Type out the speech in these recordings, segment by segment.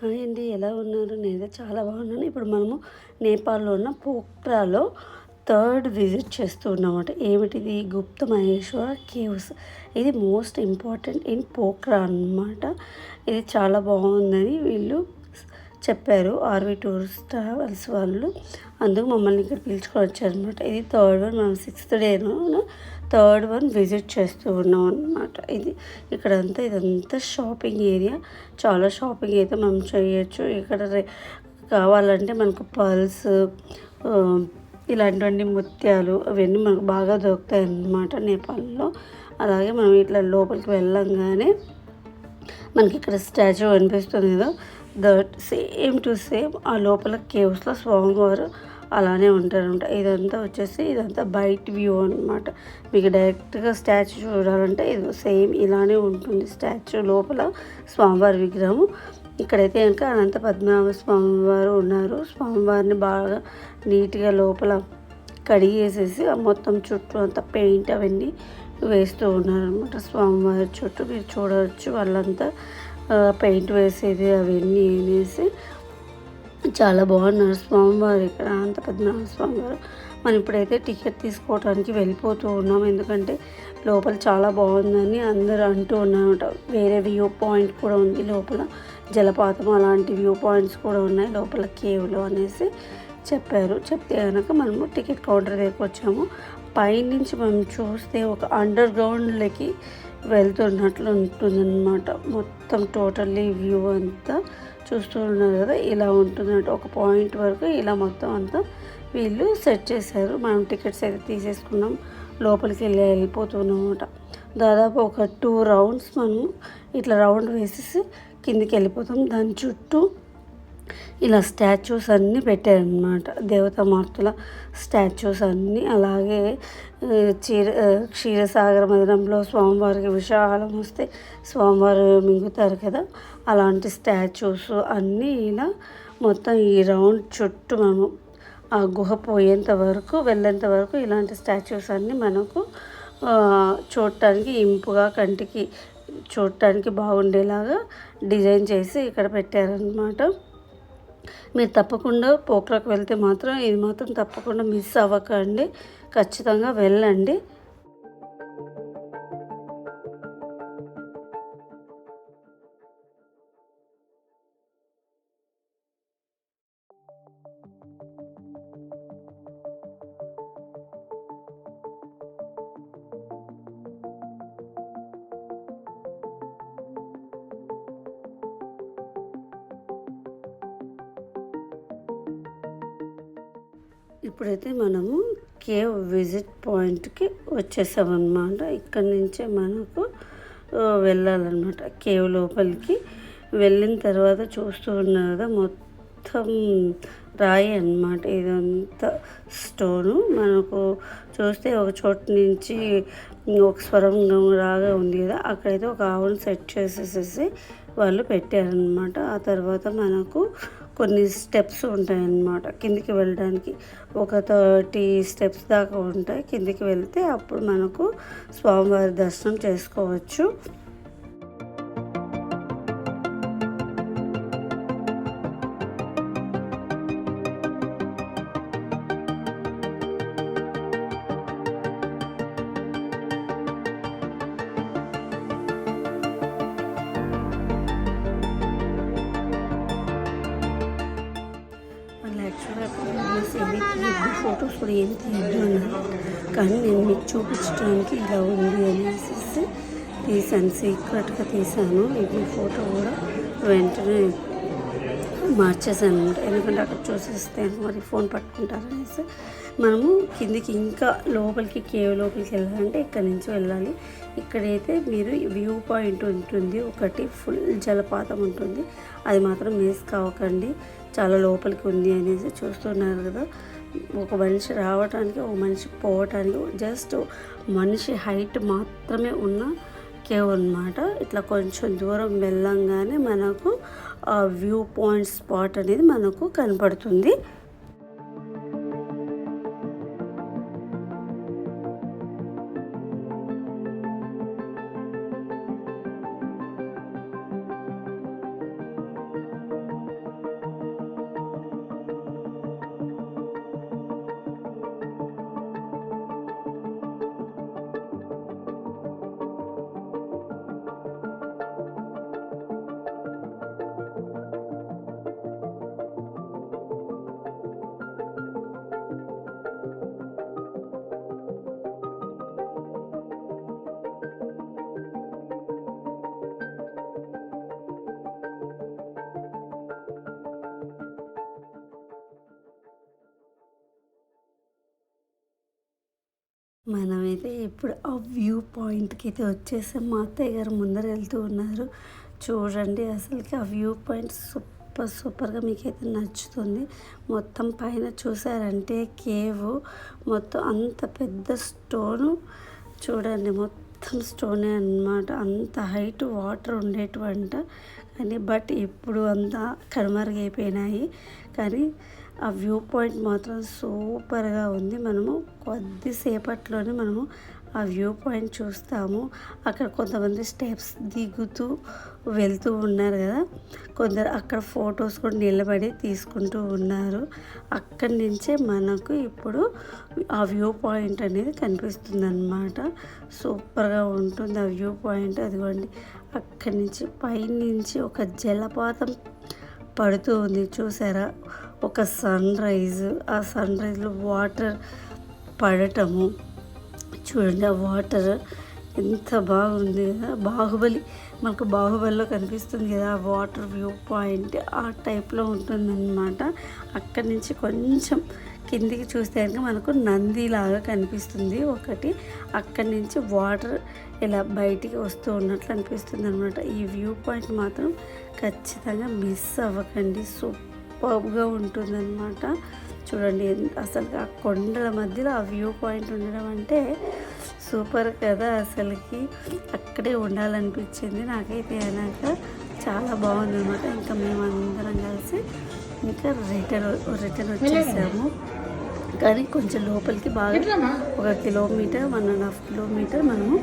Hi అండి ఎలా ఉన్నారు? నేనైతే చాలా బాగున్నాను. ఇప్పుడు మనము నేపాల్లో ఉన్న పోఖ్రాలో థర్డ్ విజిట్ చేస్తూ ఉన్నామన్నమాట. ఏమిటిది? గుప్త మహేశ్వర కేవ్స్ ఇది మోస్ట్ ఇంపార్టెంట్ ఇన్ పోక్రా అన్నమాట. ఇది చాలా బాగుందని వీళ్ళు చెప్పారు. ఆర్వి టూరిస్ట్ ట్రావెల్స్ వాళ్ళు. అందుకు మమ్మల్ని ఇక్కడ పిలుచుకొని వచ్చారనమాట ఇది థర్డ్ వన్ మనం సిక్స్త్ డేను థర్డ్ వన్ విజిట్ చేస్తూ ఉన్నాం అనమాట ఇది ఇక్కడంతా ఇదంతా షాపింగ్ ఏరియా. చాలా షాపింగ్ అయితే మనం చేయొచ్చు. ఇక్కడ కావాలంటే మనకు పర్ల్స్ ఇలాంటివన్నీ ముత్యాలు అవన్నీ మనకు బాగా దొరుకుతాయి అన్నమాట నేపాల్లో. అలాగే మనం ఇట్లా లోపలికి వెళ్ళంగానే మనకి ఇక్కడ స్టాచ్యూ కనిపిస్తుంది కదా. దట్ సేమ్ టు సేమ్ ఆ లోపల కేవ్స్లో స్వామివారు అలానే ఉంటారనమాట. ఇదంతా వచ్చేసి ఇదంతా బయట వ్యూ అనమాట మీకు డైరెక్ట్గా స్టాచ్యూ చూడాలంటే ఇది సేమ్ ఇలానే ఉంటుంది. స్టాచ్యూ లోపల స్వామివారి విగ్రహం ఇక్కడైతే కనుక అనంత పద్మనాభ స్వామివారు ఉన్నారు. స్వామివారిని బాగా నీట్గా లోపల కడిగేసేసి మొత్తం చుట్టూ అంతా పెయింట్ అవన్నీ వేస్తూ ఉన్నారనమాట స్వామివారి చుట్టూ. మీరు చూడవచ్చు వాళ్ళంతా పెయింట్ వేసేది అవన్నీ వేసి చాలా బాగున్నారు. స్వామివారు ఇక్కడ పెద్ద పద్మనాభ స్వామివారు. మనం ఇప్పుడైతే టికెట్ తీసుకోవడానికి వెళ్ళిపోతూ ఉన్నాం. ఎందుకంటే లోపల చాలా బాగుందని అందరూ అంటూ ఉన్నారన్నమాట. వేరే వ్యూ పాయింట్ కూడా ఉంది లోపల. జలపాతం అలాంటి వ్యూ పాయింట్స్ కూడా ఉన్నాయి లోపల కేవ్లో అనేసి చెప్పారు. చెప్తే కనుక మనము టికెట్ కౌంటర్ దగ్గరకు వచ్చాము. పైనుంచి మనం చూస్తే ఒక అండర్ గ్రౌండ్లకి వెళ్తున్నట్లు ఉంటుందన్నమాట. మొత్తం టోటల్లీ వ్యూ అంతా చూస్తూ ఉన్నారు కదా ఇలా ఉంటుందంట ఒక పాయింట్ వరకు ఇలా మొత్తం అంతా వీళ్ళు సెట్ చేశారు. మనం టికెట్స్ అయితే తీసేసుకున్నాం లోపలికి వెళ్ళి వెళ్ళిపోతున్నాం అనమాట దాదాపు ఒక టూ రౌండ్స్ మనం ఇట్లా రౌండ్ వేసేసి కిందికి వెళ్ళిపోతాం. దాని చుట్టూ ఇలా స్టాచ్యూస్ అన్నీ పెట్టారనమాట దేవతామూర్తుల స్టాచ్యూస్ అన్నీ. అలాగే క్షీర చీర క్షీరసాగర మదనంలో స్వామివారికి విశాలం వస్తే స్వామివారు మింగుతారు కదా. అలాంటి స్టాచ్యూస్ అన్నీ ఇలా మొత్తం ఈ రౌండ్ చుట్టూ మనము ఆ గుహ పోయేంత వరకు వెళ్ళేంత వరకు ఇలాంటి స్టాచ్యూస్ అన్నీ మనకు చూడటానికి ఇంపుగా కంటికి చూడటానికి బాగుండేలాగా డిజైన్ చేసి ఇక్కడ పెట్టారనమాట మీరు తప్పకుండా పోక్రాకు వెళ్తే మాత్రం ఇది మాత్రం తప్పకుండా మిస్ అవ్వకండి. ఖచ్చితంగా వెళ్ళండి. ఇప్పుడైతే మనము కేవ్ విజిట్ పాయింట్కి వచ్చేసామన్నమాట. ఇక్కడ నుంచే మనకు వెళ్ళాలన్నమాట. కేవ్ లోపలికి. వెళ్ళిన తర్వాత చూస్తూ ఉన్నారు కదా మొత్తం రాయి అన్నమాట. ఇదంతా స్టోను. మనకు చూస్తే ఒక చోట నుంచి ఒక స్వరంగం రాగా ఉంది కదా అక్కడైతే ఒక ఆవును సెట్ చేసేసేసి వాళ్ళు పెట్టారనమాట ఆ తర్వాత మనకు కొన్ని స్టెప్స్ ఉంటాయన్నమాట. కిందికి వెళ్ళడానికి ఒక థర్టీ స్టెప్స్ దాకా ఉంటాయి. కిందికి వెళ్తే అప్పుడు మనకు స్వామివారి దర్శనం చేసుకోవచ్చు. ఫొటోస్ కూడా ఏమి తీయద్దు అన్నారు కానీ నేను మీకు చూపించడానికి ఇలా ఉంది అనేసి తీసాను సీక్రెట్గా తీసాను ఇది ఫోటో కూడా వెంటనే మార్చేసాను అనమాట ఎందుకంటే అక్కడ చూసేస్తే మరి ఫోన్ పట్టుకుంటారనేసి మనము కిందికి ఇంకా లోపలికి కేవ్ లోపలికి వెళ్ళాలంటే ఇక్కడ నుంచి వెళ్ళాలి. ఇక్కడైతే మీరు వ్యూ పాయింట్ ఉంటుంది. ఒకటి ఫుల్ జలపాతం ఉంటుంది. అది మాత్రం మిస్ కావకండి. చాలా లోపలికి ఉంది అనేసి చూస్తున్నారు కదా. ఒక మనిషి రావడానికి ఒక మనిషి పోవటానికి జస్ట్ మనిషి హైట్ మాత్రమే ఉన్న కేవ్ అన్నమాట. ఇట్లా కొంచెం దూరం వెళ్ళంగానే మనకు ఆ వ్యూ పాయింట్ స్పాట్ అనేది మనకు కనపడుతుంది. మనమైతే ఇప్పుడు ఆ వ్యూ పాయింట్కి అయితే వచ్చేసాం. మా అత్తయ్య గారు ముందర వెళ్తూ ఉన్నారు. చూడండి అసలుకి ఆ వ్యూ పాయింట్ సూపర్ సూపర్గా మీకైతే నచ్చుతుంది. మొత్తం పైన చూసారంటే కేవ్ మొత్తం అంత పెద్ద స్టోను. చూడండి మొత్తం స్టోనే అన్నమాట. అంత హైట్ వాటర్ ఉండేటువంట. కానీ బట్ ఇప్పుడు అంతా కనుమరుగైపోయినాయి. కానీ ఆ వ్యూ పాయింట్ మాత్రం సూపర్గా ఉంది. మనము కొద్దిసేపట్లోనే మనము ఆ వ్యూ పాయింట్ చూస్తాము. అక్కడ కొంతమంది స్టెప్స్ దిగుతూ వెళ్తూ ఉన్నారు కదా. కొందరు అక్కడ ఫొటోస్ కూడా నిలబడి తీసుకుంటూ ఉన్నారు. అక్కడి నుంచే మనకు ఇప్పుడు ఆ వ్యూ పాయింట్ అనేది కనిపిస్తుంది అనమాట సూపర్గా ఉంటుంది ఆ వ్యూ పాయింట్. అదిగోండి. అక్కడి నుంచి పైనుంచి ఒక జలపాతం పడుతూ ఉంది. చూసారా? ఒక సన్ రైజ్ ఆ సన్ రైజ్లో వాటర్ పడటము. చూడండి ఆ వాటర్ ఎంత బాగుంది. కదా బాహుబలి మనకు బాహుబలిలో కనిపిస్తుంది కదా ఆ వాటర్ వ్యూ పాయింట్ ఆ టైప్లో ఉంటుందన్నమాట. అక్కడి నుంచి కొంచెం కిందికి చూస్తే కనుక మనకు నందిలాగా కనిపిస్తుంది ఒకటి. అక్కడి నుంచి వాటర్ ఇలా బయటికి వస్తూ ఉన్నట్లు అనిపిస్తుంది అనమాట ఈ వ్యూ పాయింట్ మాత్రం ఖచ్చితంగా మిస్ అవ్వకండి. సూపర్ సూపర్గా ఉంటుందన్నమాట. చూడండి అసలు ఆ కొండల మధ్యలో ఆ వ్యూ పాయింట్ ఉండడం అంటే సూపర్ కదా అసలుకి. అక్కడే ఉండాలనిపించింది. నాకైతే అయినాక చాలా బాగుంది అనమాట ఇంకా మేము అందరం కలిసి ఇంకా రిటర్న్ రిటర్న్ వచ్చేసాము. కానీ కొంచెం లోపలికి బాగా ఒక kilometre one and half kilometre మనము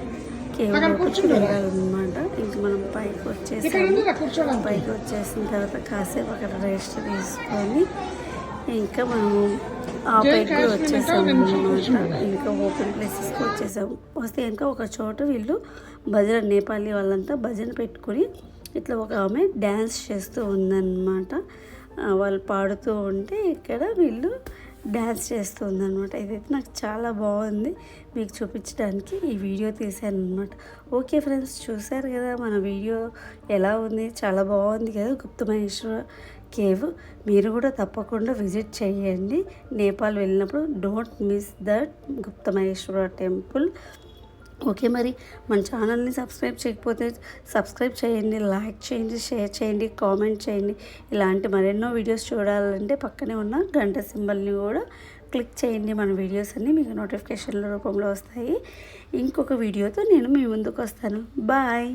కేవలం వెళ్ళాలన్నమాట. పైకి వచ్చేసాము పైకి వచ్చేసిన తర్వాత కాసేపు అక్కడ రెస్ట్ తీసుకొని ఇంకా మనము ఆ పైకి వచ్చేసాము అనమాట ఇంకా ఓపెన్ ప్లేసెస్కి వచ్చేసాము. వస్తే ఇంకా ఒక చోట వీళ్ళు భజన నేపాలీ వాళ్ళంతా భజన పెట్టుకొని ఇట్లా ఒక ఆమె డ్యాన్స్ చేస్తూ ఉందన్నమాట. వాళ్ళు పాడుతూ ఉంటే ఇక్కడ వీళ్ళు డ్యాన్స్ చేస్తుంది అనమాట ఇదైతే నాకు చాలా బాగుంది. మీకు చూపించడానికి ఈ వీడియో తీశాను అనమాట ఓకే ఫ్రెండ్స్ చూశారు కదా మన వీడియో ఎలా ఉంది? చాలా బాగుంది కదా గుప్తమహేశ్వర కేవ్. మీరు కూడా తప్పకుండా విజిట్ చేయండి. నేపాల్ వెళ్ళినప్పుడు don't miss that Guptamaheshwara temple. Okay మరి మన ఛానల్ని సబ్స్క్రైబ్ చేయకపోతే సబ్స్క్రైబ్ చేయండి లైక్ చేయండి షేర్ చేయండి కామెంట్ చేయండి. ఇలాంటి మరెన్నో వీడియోస్ చూడాలంటే పక్కనే ఉన్న గంట సింబల్ని కూడా క్లిక్ చేయండి. మన వీడియోస్ అన్నీ మీకు నోటిఫికేషన్ల రూపంలో వస్తాయి. ఇంకొక వీడియోతో నేను మీ ముందుకు వస్తాను. బాయ్.